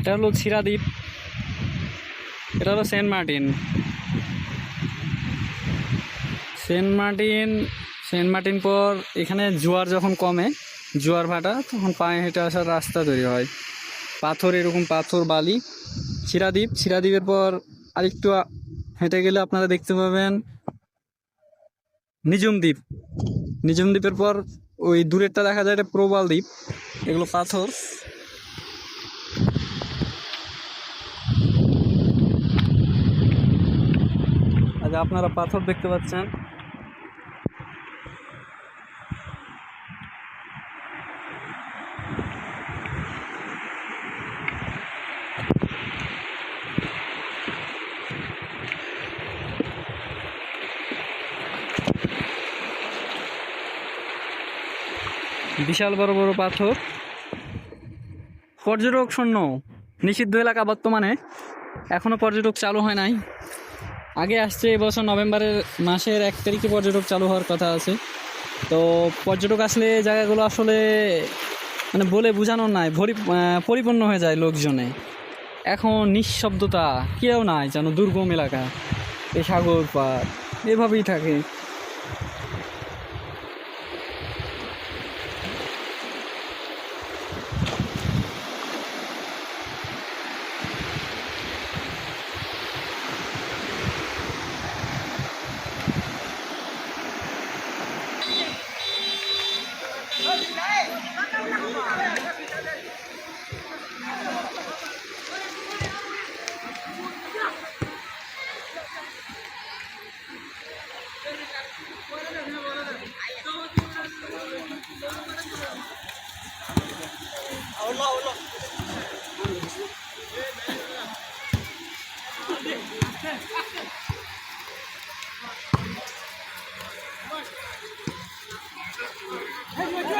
এটা হলো ছিরাদ্বীপ এটা হলো Saint Martin. Saint Martin Saint Martin পর এখানে জোয়ার যখন কমে, জোয়ার ভাটা, তখন পায়ে হেঁটে আসার রাস্তা তৈরি হয়। পাথর, এরকম পাথর, বালি। চিরাদ্বীপ, চিরাদ্বীপের পর আরেকটু হেঁটে গেলে আপনারা দেখতে পাবেন নিজুম দ্বীপ। নিজুম দ্বীপের পর ওই দূরেরটা দেখা যায়, এটা প্রবাল দ্বীপ। এগুলো পাথর। আজ আপনারা পাথর দেখতে পাচ্ছেন। বিশাল বড় বড় পাথর। পর্যটক শূন্য নিষিদ্ধ এলাকা বর্তমানে। এখনও পর্যটক চালু হয় নাই। আগে আসছে এবছর নভেম্বরের মাসের এক তারিখে পর্যটক চালু হওয়ার কথা আছে। তো পর্যটক আসলে জায়গাগুলো আসলে মানে বলে বোঝানো নাই, ভরি পরিপূর্ণ হয়ে যায় লোকজনে। এখন নিঃশব্দতা, কেউ নাই যেন দুর্গম এলাকা, এই সাগর পাড়, এভাবেই থাকে। Come on, come on.